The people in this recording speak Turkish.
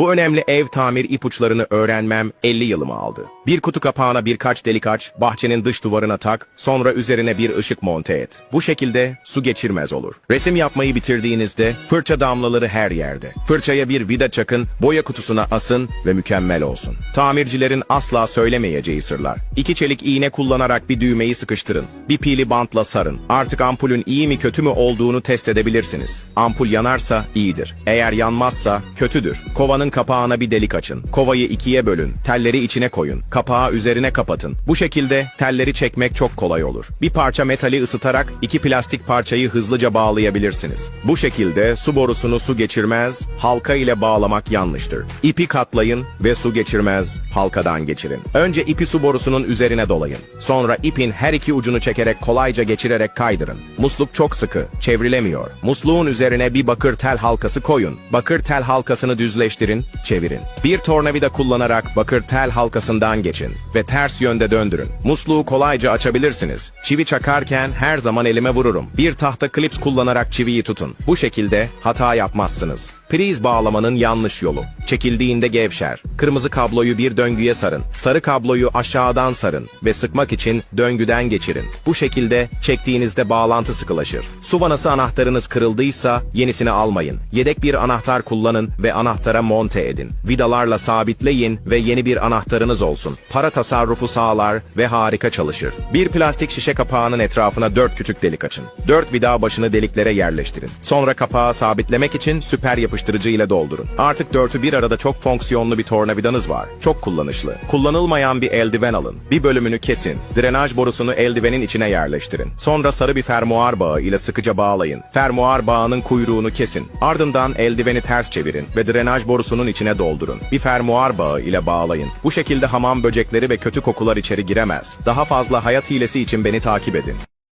Bu önemli ev tamir ipuçlarını öğrenmem 50 yılımı aldı. Bir kutu kapağına birkaç delik aç, bahçenin dış duvarına tak, sonra üzerine bir ışık monte et. Bu şekilde su geçirmez olur. Resim yapmayı bitirdiğinizde fırça damlaları her yerde. Fırçaya bir vida çakın, boya kutusuna asın ve mükemmel olsun. Tamircilerin asla söylemeyeceği sırlar. İki çelik iğne kullanarak bir düğmeyi sıkıştırın. Bir pili bantla sarın. Artık ampulün iyi mi kötü mü olduğunu test edebilirsiniz. Ampul yanarsa iyidir. Eğer yanmazsa kötüdür. Kovanın kapağına bir delik açın. Kovayı ikiye bölün. Telleri içine koyun. Kapağı üzerine kapatın. Bu şekilde telleri çekmek çok kolay olur. Bir parça metali ısıtarak iki plastik parçayı hızlıca bağlayabilirsiniz. Bu şekilde su borusunu su geçirmez, halka ile bağlamak yanlıştır. İpi katlayın ve su geçirmez, halkadan geçirin. Önce ipi su borusunun üzerine dolayın. Sonra ipin her iki ucunu çekerek kolayca geçirerek kaydırın. Musluk çok sıkı, çevrilemiyor. Musluğun üzerine bir bakır tel halkası koyun. Bakır tel halkasını düzleştirin, çevirin. Bir tornavida kullanarak bakır tel halkasından geçin ve ters yönde döndürün. Musluğu kolayca açabilirsiniz. Çivi çakarken her zaman elime vururum. Bir tahta klips kullanarak çiviyi tutun. Bu şekilde hata yapmazsınız. Priz bağlamanın yanlış yolu. Çekildiğinde gevşer. Kırmızı kabloyu bir döngüye sarın. Sarı kabloyu aşağıdan sarın ve sıkmak için döngüden geçirin. Bu şekilde çektiğinizde bağlantı sıkılaşır. Su vanası anahtarınız kırıldıysa yenisini almayın. Yedek bir anahtar kullanın ve anahtara monte edin. Vidalarla sabitleyin ve yeni bir anahtarınız olsun. Para tasarrufu sağlar ve harika çalışır. Bir plastik şişe kapağının etrafına dört küçük delik açın. Dört vida başını deliklere yerleştirin. Sonra kapağı sabitlemek için süper yapıştırıcı ile doldurun. Artık dörtü bir arada çok fonksiyonlu bir tornavidanız var. Çok kullanışlı. Kullanılmayan bir eldiven alın. Bir bölümünü kesin. Drenaj borusunu eldivenin içine yerleştirin. Sonra sarı bir fermuar bağı ile sıkıca bağlayın. Fermuar bağının kuyruğunu kesin. Ardından eldiveni ters çevirin ve drenaj borusunun içine doldurun. Bir fermuar bağı ile bağlayın. Bu şekilde hamam böcekleri ve kötü kokular içeri giremez. Daha fazla hayat hilesi için beni takip edin.